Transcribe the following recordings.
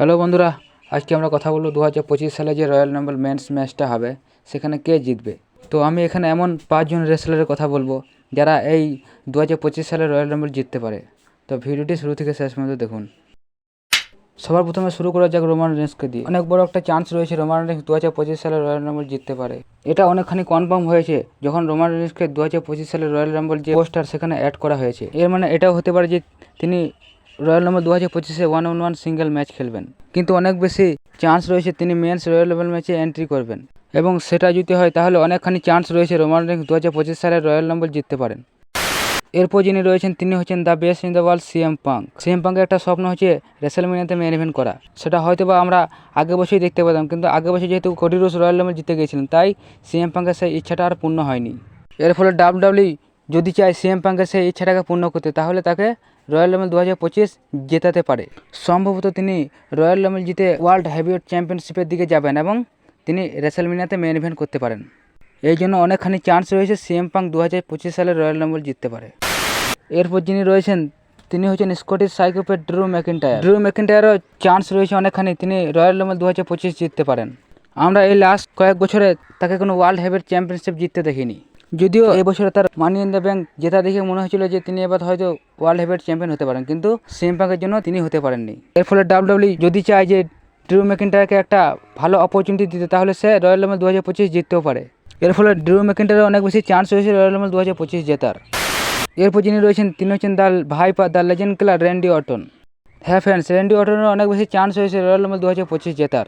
Hello বন্ধুরা, আজকে আমরা কথা বলব দু হাজার পঁচিশ সালে যে রয়্যাল রাম্বল মেন্স ম্যাচটা হবে, সেখানে কে জিতবে? তো আমি এখানে এমন পাঁচজন রেসলারের কথা বলব যারা এই দু হাজার পঁচিশ সালে রয়্যাল রাম্বল জিততে পারে। তো ভিডিওটি শুরু থেকে শেষ পর্যন্ত দেখুন। সবার প্রথমে শুরু করা যাক রোমান রেন্সকে দিয়ে। অনেক বড় একটা চান্স রয়েছে রোমান রেন্স দু পঁচিশ সালে রয়্যাল রাম্বল জিততে পারে। এটা অনেকখানি কনফার্ম হয়েছে যখন রোমান রেন্সকে দু পঁচিশ সালে রয়্যাল রাম্বল যে পোস্টার সেখানে অ্যাড করা হয়েছে। এর মানে এটাও হতে পারে যে তিনি রয়্যাল রাম্বল দু হাজার পঁচিশে one on one single match খেলবেন। কিন্তু অনেক বেশি চান্স রয়েছে তিনি মেন্স রয়্যাল লেভেল ম্যাচে এন্ট্রি করবেন। এবং সেটা যদি হয়, তাহলে অনেকখানি চান্স রয়েছে রোমান রেন্স দু হাজার পঁচিশ সালে রয়্যাল রাম্বল জিততে পারেন। এরপর যিনি রয়েছেন, তিনি হচ্ছেন the best in the world CM punk CM পাঙ্কের একটা স্বপ্ন হচ্ছে রেসেল রেসেলমিনিয়াতে মেন ইভেন্ট করা। সেটা হয়তো বা আমরা আগে বছরই দেখতে পেতাম, কিন্তু আগে বছর যেহেতু কোডি রোস রয়্যাল রাম্বল জিতে গিয়েছিলেন, তাই সিএম পাঙ্কের সেই ইচ্ছাটা আর পূর্ণ হয়নি। এর ফলে ডাব্লিউডাব্লিউ যদি চায় সিএম পাঙ্কের সেই ইচ্ছাটাকে পূর্ণ করতে, তাহলে তাকে রয়্যাল রাম্বল দু হাজার পঁচিশ জেতাতে পারে। সম্ভবত তিনি রয়্যাল রাম্বল জিতে ওয়ার্ল্ড হেভিওয়েট চ্যাম্পিয়নশিপের দিকে যাবেন এবং তিনি রেসেলমিনিয়াতে মেন ইভেন্ট করতে পারেন। এই জন্য অনেকখানি চান্স রয়েছে সিএম পাং দু হাজার পঁচিশ সালে রয়্যাল রাম্বল জিততে পারে। এরপর যিনি রয়েছেন, তিনি হচ্ছেন Scottish psychopath Drew McIntyre. Drew ম্যাকিন্টায়ারও chance রয়েছে অনেকখানি, তিনি রয়্যাল রাম্বল দু হাজার পঁচিশ জিততে পারেন। আমরা এই লাস্ট কয়েক বছরে তাকে কোনো ওয়ার্ল্ড হেভিওয়েট চ্যাম্পিয়নশিপ জিততে দেখিনি। যদিও এই বছরে তার মানি ইন দ্য ব্যাংক জেতা দেখে মনে হয়েছিল যে তিনি এবার হয়তো ওয়ার্ল্ড হেভিওয়েট চ্যাম্পিয়ন হতে পারেন কিন্তু সিএম পাঙ্কের জন্য তিনি হতে পারেননি। এর ফলে ডাব্লিউডাব্লিউ যদি চায় যে ড্রু ম্যাকিন্টায়ারকে একটা ভালো অপরচুনিটি দিতে তাহলে সে রয়্যাল রাম্বল দু হাজার পঁচিশ জিততেও পারে। এর ফলে ড্রু ম্যাকিন্টায়ারের অনেক বেশি চান্স রয়েছে রয়্যাল রাম্বল দু হাজার পঁচিশ জেতার। এরপর যিনি রয়েছেন তিনি হচ্ছেন the Viper the legend killer Randy Orton হ্যাঁ ফ্রেন্ডস র্যান্ডি অটনের অনেক বেশি চান্স হয়েছে রয়্যাল রাম্বল দু হাজার পঁচিশ জেতার।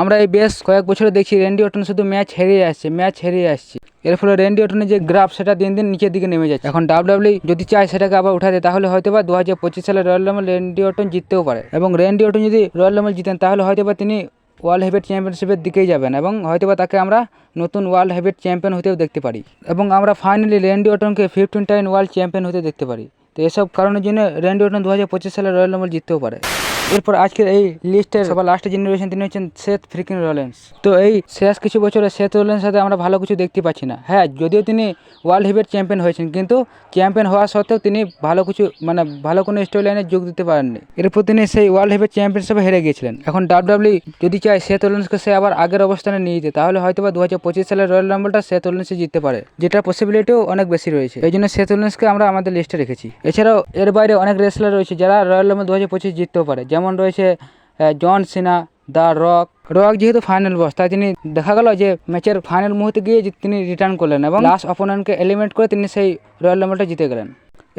আমরা এই বেশ কয়েক বছরে দেখছি র্যান্ডি অটন শুধু ম্যাচ হেরিয়ে আসছে, ম্যাচ হেরিয়ে আসছে। এর ফলে র্যান্ডি অটনের যে গ্রাফ, সেটা দিন দিন নিচের দিকে নেমে যাচ্ছে। এখন ডাব্লিউডাব্লিউ যদি চায় সেটাকে আবার উঠাতে তাহলে হয়তো বা দু হাজার পঁচিশ সালে রয়্যাল রাম্বল র্যান্ডি অটন জিততেও পারে। এবং র্যান্ডি অটন যদি রয়্যাল রাম্বল জিতেন, তাহলে হয়তো বা তিনি ওয়ার্ল্ড হেভিওয়েট চ্যাম্পিয়নশিপের দিকেই যাবেন এবং হয়তোবা তাকে আমরা নতুন ওয়ার্ল্ড হেভিওয়েট চ্যাম্পিয়ন হতেও দেখতে পারি। এবং আমরা ফাইনালি র্যান্ডি অটনকে ফিফটিন টাইম ওয়ার্ল্ড চ্যাম্পিয়ন হতে দেখতে পারি। তো এসব কারণের জন্য র্যান্ডি অটন দু হাজার পঁচিশ সালে রয়্যাল রাম্বল জিততেও পারে। এরপর আজকের এই লিস্টের সবার লাস্টে যিনি রয়েছেন তিনি হচ্ছেন সেথ ফ্রিকিন রোলেন্স তো এই শেষ কিছু বছরে সেথ রোলেন্স সাথে আমরা ভালো কিছু দেখতে পাচ্ছি না। হ্যাঁ যদিও তিনি ওয়ার্ল্ড হেভিওয়েট চ্যাম্পিয়ন হয়েছেন, কিন্তু চ্যাম্পিয়ন হওয়া সত্ত্বেও তিনি ভালো কিছু মানে ভালো কোনো স্টোরি লাইনে যোগ দিতে পারেননি। এরপর তিনি সেই ওয়ার্ল্ড হেভিওয়েট চ্যাম্পিয়নশিপে হেরে গিয়েছিলেন। এখন ডাব্লিউডাব্লিউ যদি চায় সেথ রোলেন্সকে সে আবার আগের অবস্থানে নিয়ে যেতে, তাহলে হয়তো বা দু হাজার পঁচিশ সালের রয়্যাল রাম্বলটা সেথ রোলেন্সে জিততে পারে যেটা পসিবিলিটিও অনেক বেশি রয়েছে। এই জন্য সেথ রোলেন্সকে আমরা আমাদের লিস্টে রেখেছি। এছাড়াও এর বাইরে অনেক রেসলার রয়েছে যারা রয়্যাল রাম্বল দু হাজার পঁচিশ জিততেও পারে। যেমন রয়েছে John Cena the Rock Rock যেহেতু ফাইনাল বস তাই তিনি দেখা গেল যে ম্যাচের ফাইনাল মুহূর্তে গিয়ে তিনি রিটার্ন করলেন এবং লাস্ট অপোনেন্টকে এলিমিনেট করে তিনি সেই রয়্যাল রাম্বলটা জিতে গেলেন।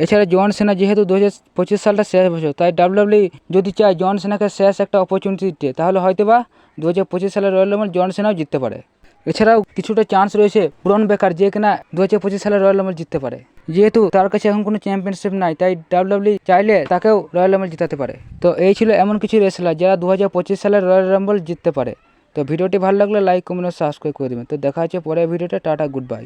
এছাড়া জন সেনা যেহেতু দু হাজার পঁচিশ সালটা শেষ বছর, তাই ডাব্লিউডাব্লিউ যদি চায় জন সেনাকে শেষ একটা অপরচুনিটি দিতে, তাহলে হয়তো বা দু হাজার পঁচিশ সালের রয়্যাল রাম্বল জন সেনাও জিততে পারে। এছাড়াও কিছুটা চান্স রয়েছে পুরন বেকার যে কিনা দু হাজার পঁচিশ সালে রয়্যাল রাম্বল জিততে পারে। যেহেতু তার কাছে এখন কোনো চ্যাম্পিয়নশিপ নাই, তাই ডাব্লিউডাব্লিউ চাইলে তাকেও রয়্যাল রাম্বল জিতাতে পারে। তো এই ছিল এমন কিছু রেসলার যারা দু হাজার পঁচিশ সালে রয়্যাল রাম্বল জিততে পারে। তো ভিডিওটি ভালো লাগলে লাইক কমেন্ট সাবস্ক্রাইব করে দেবেন। তো দেখা হচ্ছে পরের ভিডিওটা টাটা গুড বাই